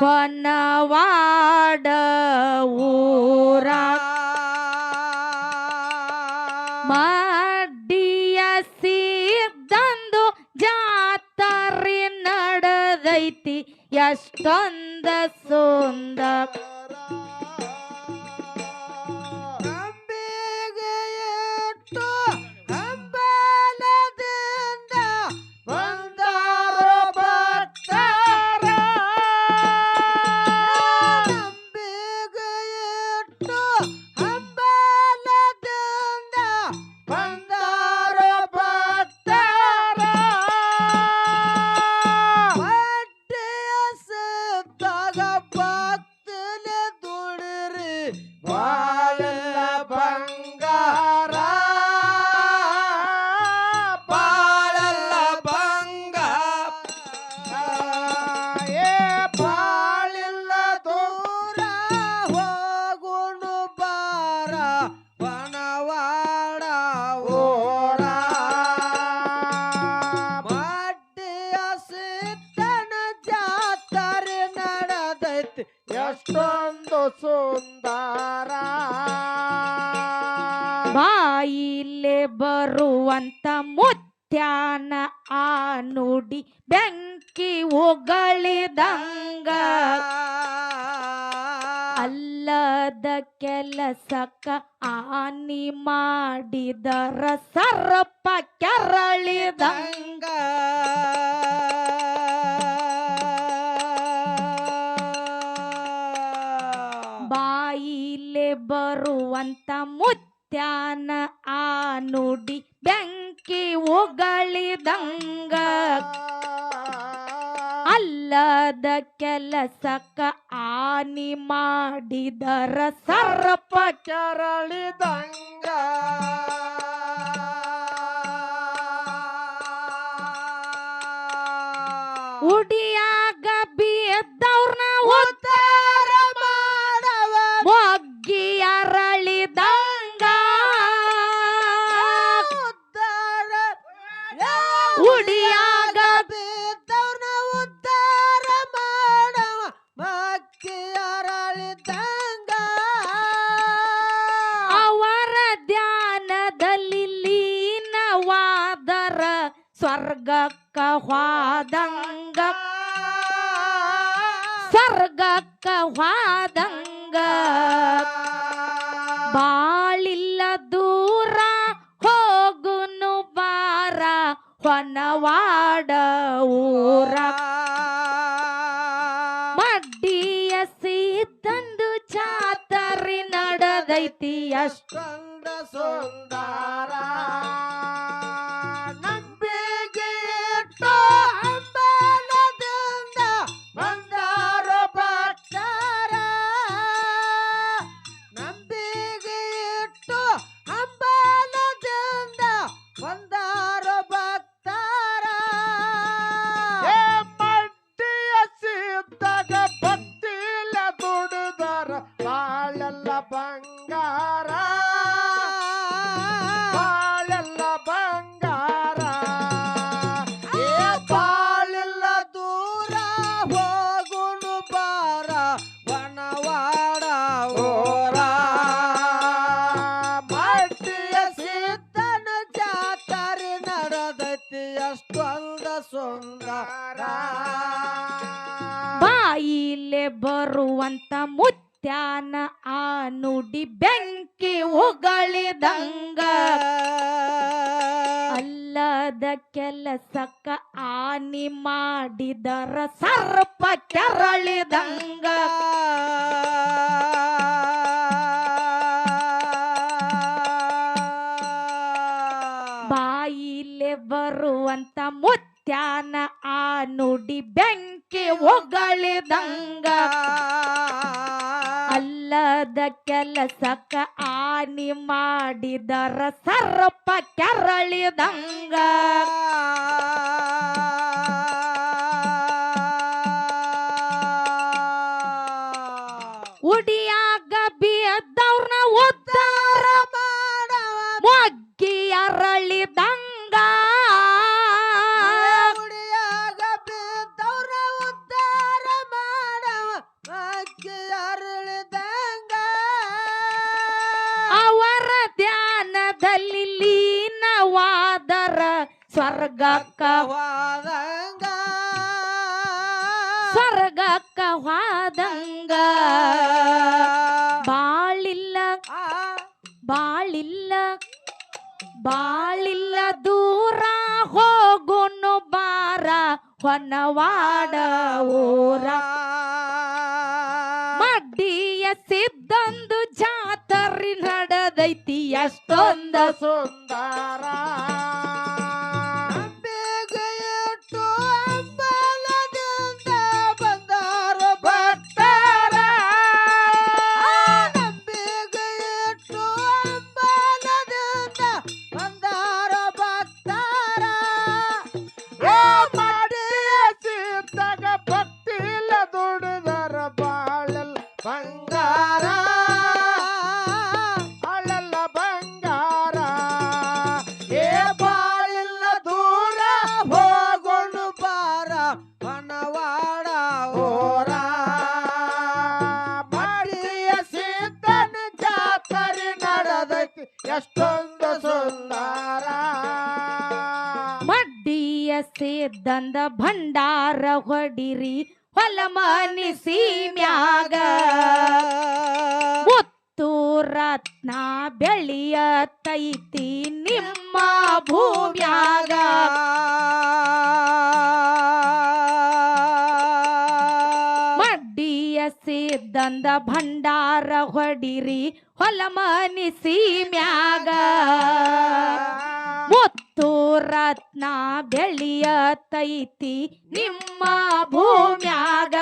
ಪನವಾಡ ಊರ ಮಡ್ಡಿಯ ಸಿದ್ದಂದು ಜಾತರಿ ನಡೆದೈತಿ. ಎಷ್ಟೊಂದ ಸುಂದರ ಬರುವಂತ ಮುತ್ಯಾನ ಆ ನುಡಿ ಬೆಂಕಿ ಉಗಳಿದಂಗ ಅಲ್ಲದ ಕೆಲಸಕ್ಕ ಆನಿ ಮಾಡಿದರ ಸರ್ಪ ಕೆರಳಿದಂಗ. ಬಾಯಿಲೆ ಬರುವಂತ ಮುತ್ಯಾನ ಆ ನುಡಿ ಬೆಂಕಿ ಉಗಳಿದಂಗ. ಅಲ್ಲದ ಕೆಲಸಕ್ಕ ಆನಿ ಮಾಡಿದರ ಸರ್ಪ ಕೆರಳಿದಂಗ ಹೊನವಾಡ ಊರ ಮಡ್ಡಿಯ ತಂದು ಚಾತರಿ ನಡದೈತಿ ಅಷ್ಟ ಬಂಗಾರ. ಬಾಳೆಲ್ಲ ಬಂಗಾರ. ಏ ಬಾಳೆಲ್ಲ ದೂರ ಹೋಗುನು ಬಾರ ವನವಾಡ ಓರ ಮಡ್ಡಿಯ ಸಿದ್ಧನ ಜಾತರೆ ನಡೆದೈತಿ, ಅಷ್ಟೊಂದ ಸುಂದರ. ಬಾಯಿಲೆ ಬರುವಂತ ಕೆರಳಿದಂಗ ಬಾಯಿಲೆ ಬರುವಂತ ಮುತ್ಯಾನ ಆ ನುಡಿ ಬೆಂಕಿ ಹೊಗಳಿದಂಗ. ಅಲ್ಲದ ಕೆಲಸಕ್ಕ ಆನಿ ಮಾಡಿದರ ಸರ್ಪ ಕೆರಳಿದಂಗ. ಸ್ವರ್ಗಕ್ಕ ವಾದಂಗ ಸ್ವರ್ಗಕ್ಕ ಹೋದಂಗ ಬಾಳಿಲ್ಲ ಬಾಳಿಲ್ಲ ಬಾಳಿಲ್ಲ ದೂರ ಹೋಗುನು ಬಾರ ಹೊನ್ನವಾಡ ಊರ. ಮಡ್ಡಿಯ ಸಿದ್ದಂದು ಜಾತರಿ ನಡೆದೈತಿ ಎಷ್ಟೊಂದ ಸುಂದರ. ಸೇದ್ದಂದ ಭಂಡಾರ ಹೊಡಿರಿ ಹೊಲ ಮನಿ ಸೀಮ್ಯಾಗ ಮುತ್ತು ರತ್ನ ಬೆಳೆಯತೈತಿ ನಿಮ್ಮ ಭೂಮ್ಯಾಗ. ಸೇದ್ದಂದ ಭಂಡಾರ ಹೊಡಿರಿ ಹೊಲ ಮನಿ ಸೀಮ್ಯಾಗ ಮುತ್ತು ರತ್ನ ಬೆಳೆಯತೈತಿ ನಿಮ್ಮ ಭೂಮ್ಯಾಗ.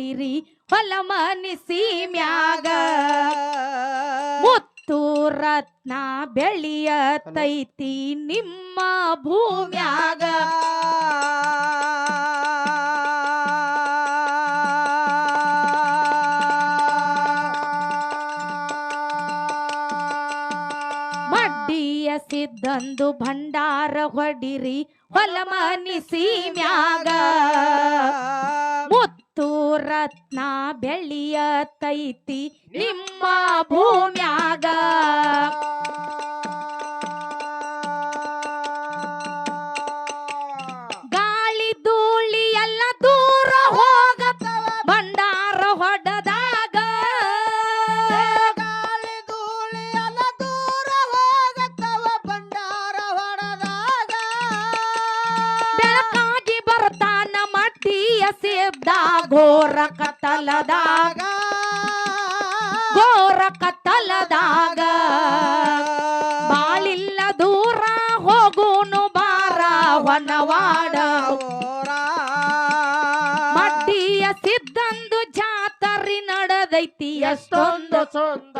ಹೊಡಿರಿ ಹೊಲ ಮನಿಸಿ ಮ್ಯಾಗ. ಮುತ್ತು ರತ್ನ ಬೆಳೆಯತೈತಿ ನಿಮ್ಮ ಭೂಮ್ಯಾಗ. ಮಡ್ಡಿಯ ಸಿದ್ದಂದು ಭಂಡಾರ ಹೊಡಿರಿ ಹೊಲ ಮ್ಯಾಗ. ಮುತ್ತು ಬೆಳ್ಳಿಯ ತೈತಿ ನಿಮ್ಮ ಭೂಮ್ಯಾಗ. ಕತ್ತಲದಾಗ ಘೋರ ಕತ್ತಲದಾಗ ಬಾಳಿಲ್ಲ ದೂರ ಹೋಗುನು ಬಾರ ಹೊನವಾಡ. ಮಟ್ಟಿಯ ಸಿದ್ಧಂದು ಜಾತರಿ ನಡೆದೈತಿ ಎಷ್ಟೊಂದು ಸುಂದರ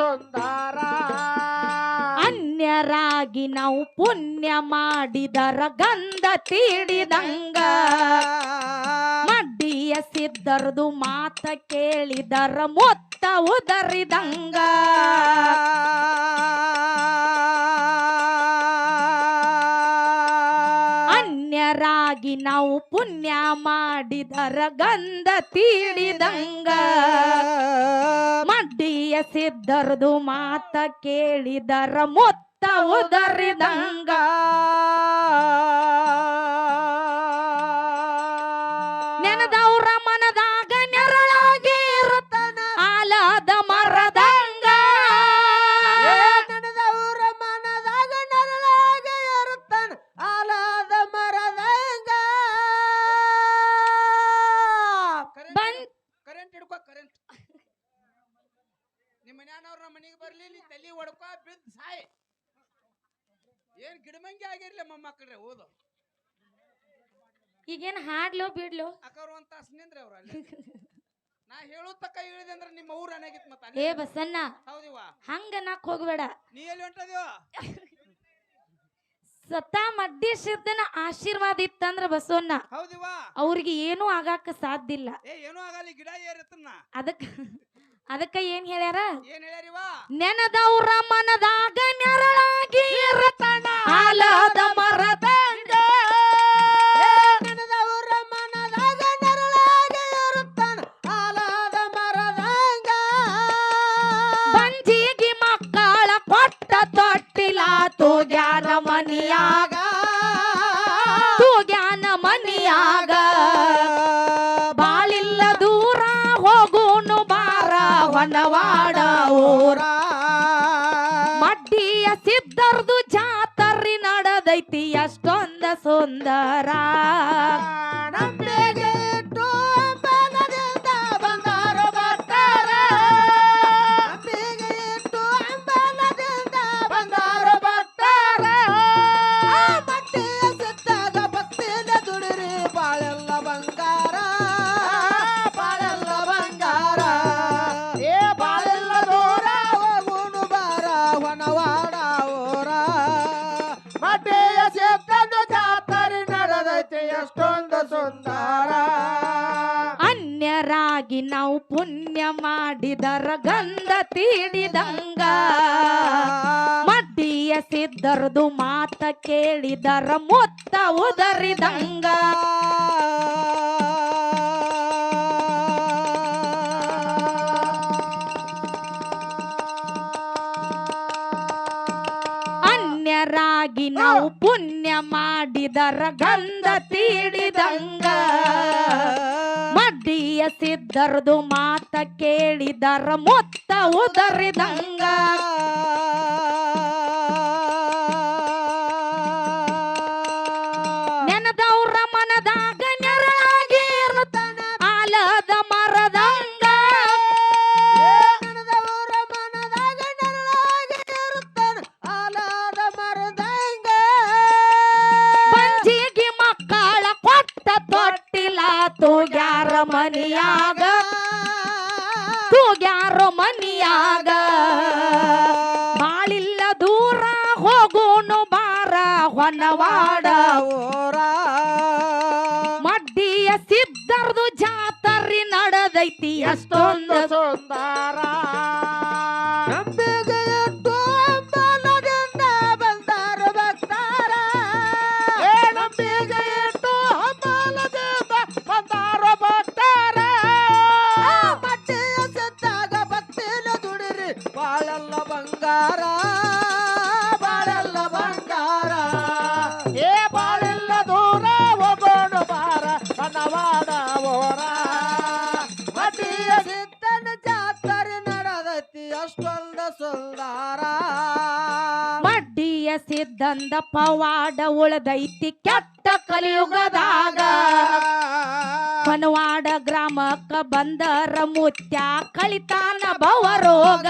ಸುಂದರ. ಅನ್ಯರಾಗಿ ನಾವು ಪುಣ್ಯ ಮಾಡಿದರ ಗಂಧ ತೀಡಿದಂಗ. ಮಡ್ಡಿಯ ಸಿದ್ಧರದು ಮಾತ ಕೇಳಿದರ ಮೊತ್ತ ಉದರಿದಂಗ. ಅನ್ಯರಾಗಿ ನಾವು ಪುಣ್ಯ ಮಾಡಿದರ ಗಂಧ ತೀಡಿದಂಗ. ಮಡ್ಡಿಯ ಸಿದ್ಧರದು ಮಾತ ಕೇಳಿದರ ಮೊತ್ತ ಉದರಿದಂಗ. ನಮ್ಮ ತಲೆ ಹೊಡ್ಕೊ ಬಿದ್ದು ಸಾಯ್. ಏನ್ ಗಿಡಮಂಗಿ ಆಗಿರ್ಲಿ ಮೊಮ್ಮಕ್ಕಳ್ರೆ ಓದು. ಈಗೇನ್ ಹಾಡ್ಲೋ ಬಿಡ್ಲೋ? ಅಕ್ಕವ್ರು ಒಂದ್ ತಾಸು ನಿಂದ್ರಿ ಅವ್ರ ಅಲ್ಲಿ. ನಾ ಹೇಳೋ ತಕ್ಕ ಹೇಳಿದೆ ಅಂದ್ರೆ ನಿಮ್ಮ ಊರ ಅನಗಿತ್ ಮತ್ತ ಏ ಬಸಣ್ಣ ಹೌದಿವ ಹಂಗ ನಾಕ್ ಹೋಗ್ಬೇಡ. ನೀ ಎಲ್ಲಿ ಹೊಂಟದಿವ ಸತ ಮಡ್ಡಿ ಸಿದ್ದನ ಆಶೀರ್ವಾದ ಇತ್ತಂದ್ರ ಬಸವಣ್ಣ. ಹೌದಿವ ಅವ್ರಿಗೆ ಏನೂ ಆಗಾಕ ಸಾಧ್ಯ ಇಲ್ಲ. ಏ ಏನೂ ಆಗಲ್ಲ ಈ ಗಿಡ ಏರಿತ್ತನ್ನ. ಅದಕ್ಕ ಅದಕ್ಕ ಏನ್ ಹೇಳ್ಯಾರ? ಏನ್ ಹೇಳ್ಯಾರಿವ ನೆನದವ್ರ ಮನದಾಗ ನೆರಳಾಗಿ ಇರತನ ಆಲದ ಮರದಂಗ ಊರ. ಮಡ್ಡಿಯ ಸಿದ್ಧರ್ದು ಜಾತರಿ ನಡೆದೈತಿ ಎಷ್ಟೊಂದ ಸುಂದರ. ಮಾಡಿದರ ಗಂಧ ತೀಡಿದಂಗ. ಮಡ್ಡಿಯ ಸಿದ್ದರದು ಮಾತ ಕೇಳಿದರ ಮೊತ್ತ ಉದರಿದಂಗ. ಅನ್ಯರಾಗಿ ನಾವು ಪುಣ್ಯ ಮಾಡಿದರ ಗಂಧ ತೀಡಿದಂಗ. ಸಿದ್ಧರದು ಮಾತ ಕೇಳಿದರ ಮೊತ್ತ ಉದರಿದಂಗ. ಮನಿಯಾಗ ಹೋಗ್ಯಾ ಮನಿಯಾಗ. ಬಾಳಿಲ್ಲ ದೂರ ಹೋಗೋನು ಬಾರ ಹೊನ್ನವಾಡ ಓರ ಮಡ್ಡಿಯ ಸಿದ್ಧರ್ದು ಜಾತರಿ ನಡೆದೈತಿ, ಎಷ್ಟೊಂದು ಸುಂದರ. ಮಡ್ಡಿಯ ಪವಾಡ ಉಳದೈತಿ ಕೆಟ್ಟ ಕಲಿಯುಗದಾಗ. ಪನವಾಡ ಗ್ರಾಮಕ್ಕ ಬಂದರ ಮುತ್ಯ ಕಳಿತಾನ ಭವರೋಗ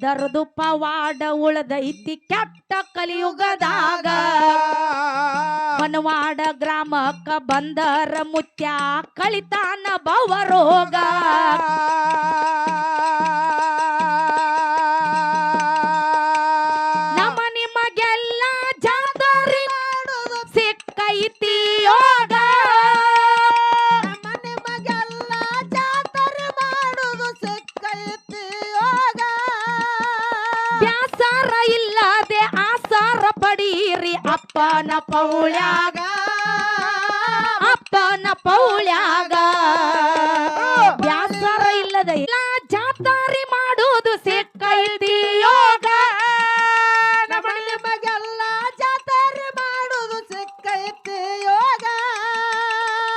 ಸಿದ್ಧರದು ಪವಾಡ ಉಳದೈತಿ ಕೆಟ್ಟ ಕಲಿಯುಗದಾಗ. ಮನವಾಡ ಗ್ರಾಮಕ್ಕ ಬಂದರ ಮುತ್ಯ ಕಳಿತಾನ ಭವರೋಗ. ನಮ ನಿಮಗೆಲ್ಲ ಜಾತರಿ ಸಿಕ್ಕೈತಿ ಅಪ್ಪನ ಪೌಳ್ಯಾಗ. ಅಪ್ಪನ ಪೌಳ್ಯಾಗ. ವ್ಯಾಸರ ಇಲ್ಲದೆ ಇಲ್ಲ ಜಾತಾರಿ ಮಾಡೋದು ಸಿಕ್ಕೈತಿ ಯೋಗ. ನಮ್ಮ ನಿಮಗೆಲ್ಲ ಜಾತಾರಿ ಮಾಡುದು ಸಿಕ್ಕೈತಿ ಯೋಗ.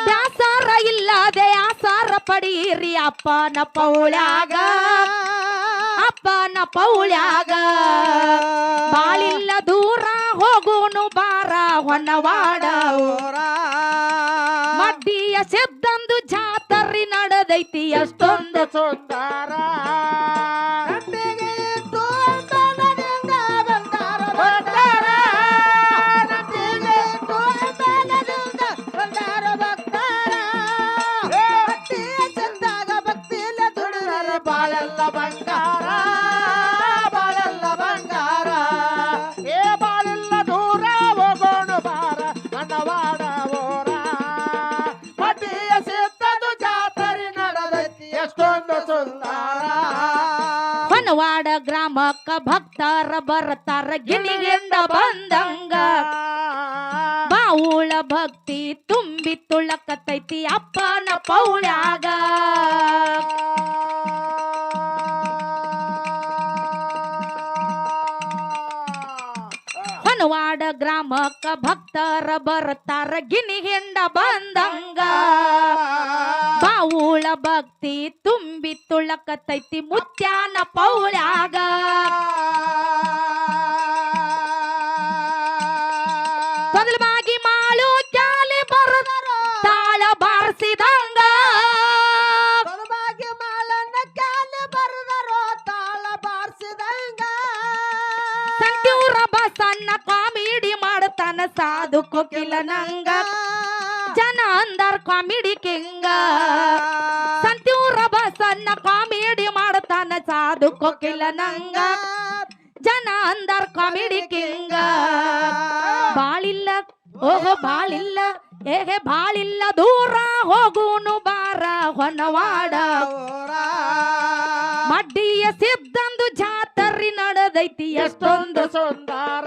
ವ್ಯಾಸರ ಇಲ್ಲದೆ ಆಸಾರ ಪಡೀರಿ ಅಪ್ಪನ ಪೌಳ್ಯಾಗ. ಅಪ್ಪನ ಪೌಳ್ಯಾಗ. ಬಾರ ಊರ ಮಡ್ಡಿಯ ಸಿದ್ದಂದು ಜಾತರಿ ನಡೆದೈತಿ ಎಷ್ಟೊಂದು ಸುಂದರ ಹೊನವಾಡ ಗ್ರಾಮಕ್ಕ ಭಕ್ತಾರ ಬರ್ತಾರ ಗಿಣಿಗಿಂದ ಬಂದಂಗ. ಬಾವುಳ ಭಕ್ತಿ ತುಂಬಿ ತುಳಕತೈತಿ ಅಪ್ಪನ ಪೌಳ್ಯಾಗ. ಹೊನವಾಡ ಗ್ರಾಮಕ್ಕ ಭಕ್ತರ ಬರ್ತಾರ ಗಿಣಿಗಿಂದ ಬಂದಂಗ. ಬಾವುಳ ಭಕ್ತಿ ತುಂಬಿ ತುಳಕತೈತಿ ಮುತ್ಯಾನ ಪೌಳ್ಯಾಗ ಸಾಧು ಕೋಕಿಲ ನಂಗ. ಜನ ಅಂದರ್ ಕಾಮಿಡಿ ಕಿಂಗ. ಸಂತೂರ ಬಸನ್ನ ಕಾಮಿಡಿ ಮಾಡ್ತಾನ ಸಾಧು ಕೋಕಿಲ ನಂಗ. ಜನ ಅಂದರ್ ಕಾಮಿಡಿ ಕಿಂಗ. ಬಾಳಿಲ್ಲ, ಓಹೋ ಬಾಳಿಲ್ಲ, ಏಹೆ ಬಾಳಿಲ್ಲ, ದೂರ ಹೋಗುನು ಬಾರ ಹೊನವಾಡ. ಮಡ್ಡಿಯ ಸಿದ್ದಂದು ಜಾತರಿ ನಡೆದೈತಿ ಎಷ್ಟೊಂದು ಸುಂದರ.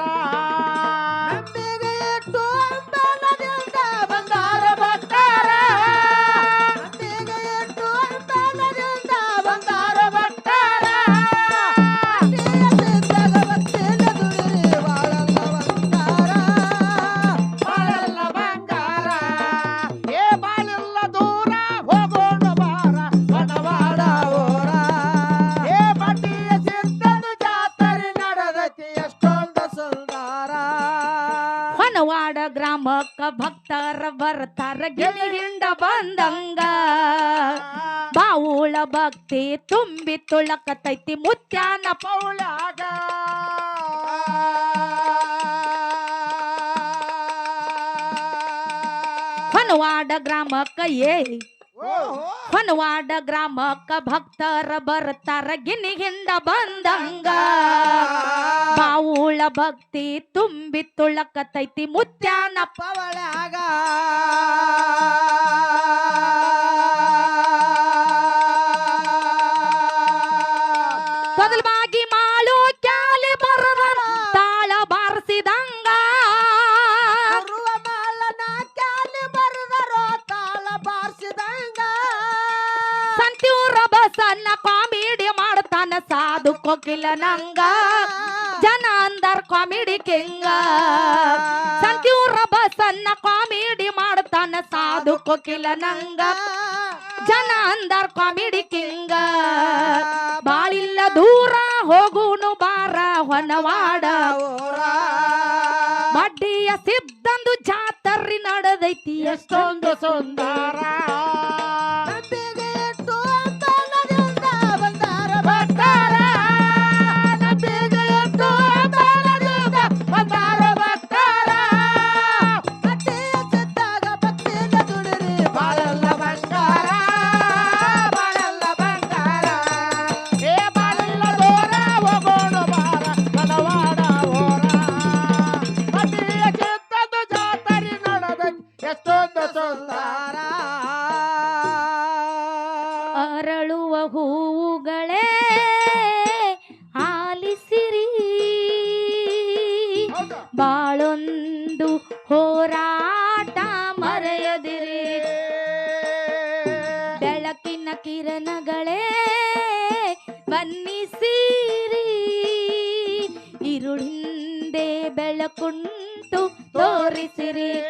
ಬಂದಂಗ. ಬಾವುಳ ಭಕ್ತಿ ತುಂಬಿ ತುಳಕತೈತಿ ಮುತ್ಯಾನ ಪೌಳಾಗ ಹೊನವಾಡ ಗ್ರಾಮಕ್ಕ ಏ ಹೊನವಾಡ ಗ್ರಾಮಕ್ಕ ಭಕ್ತರ ಬರ್ತಾರ ಗಿನಿಗಿಂದ ಬಂದಂಗ. ಬಾವುಳ ಭಕ್ತಿ ತುಂಬಿ ತುಳಕತೈತಿ ಮುತ್ಯಾನ ಪವಳಾಗ ಸಾಧು ಕೊಕಿಲ ನಂಗ. ಜನ ಅಂದರ್ ಕಾಮಿಡಿ ಕಿಂಗ. ಸಂಕ್ಯೂರ ಬಸನ್ನ ಕಾಮಿಡಿ ಮಾಡ್ತಾನ ಸಾಧು ಕೊಕಿಲ ನಂಗ. ಜನ ಅಂದರ್ ಕಾಮಿಡಿ ಕಿಂಗ. ಬಾಳಿಲ್ಲ ದೂರ ಹೋಗುನು ಬಾರ ಹೊನವಾಡ. ಬಡ್ಡಿಯ ಸಿದ್ದಂದು ಜಾತರಿ ನಡೆದೈತಿ ಎಷ್ಟೊಂದು ಸುಂದರ. ಹೂವುಗಳೇ ಆಲಿಸಿರಿ. ಬಾಳೊಂದು ಹೋರಾಟ ಮರೆಯದಿರಿ. ಬೆಳಕಿನ ಕಿರಣಗಳೇ ಬನ್ನಿಸಿರಿ. ಇರುಳಿಂದೆ ಬೆಳಕುಂಟು ತೋರಿಸಿರಿ.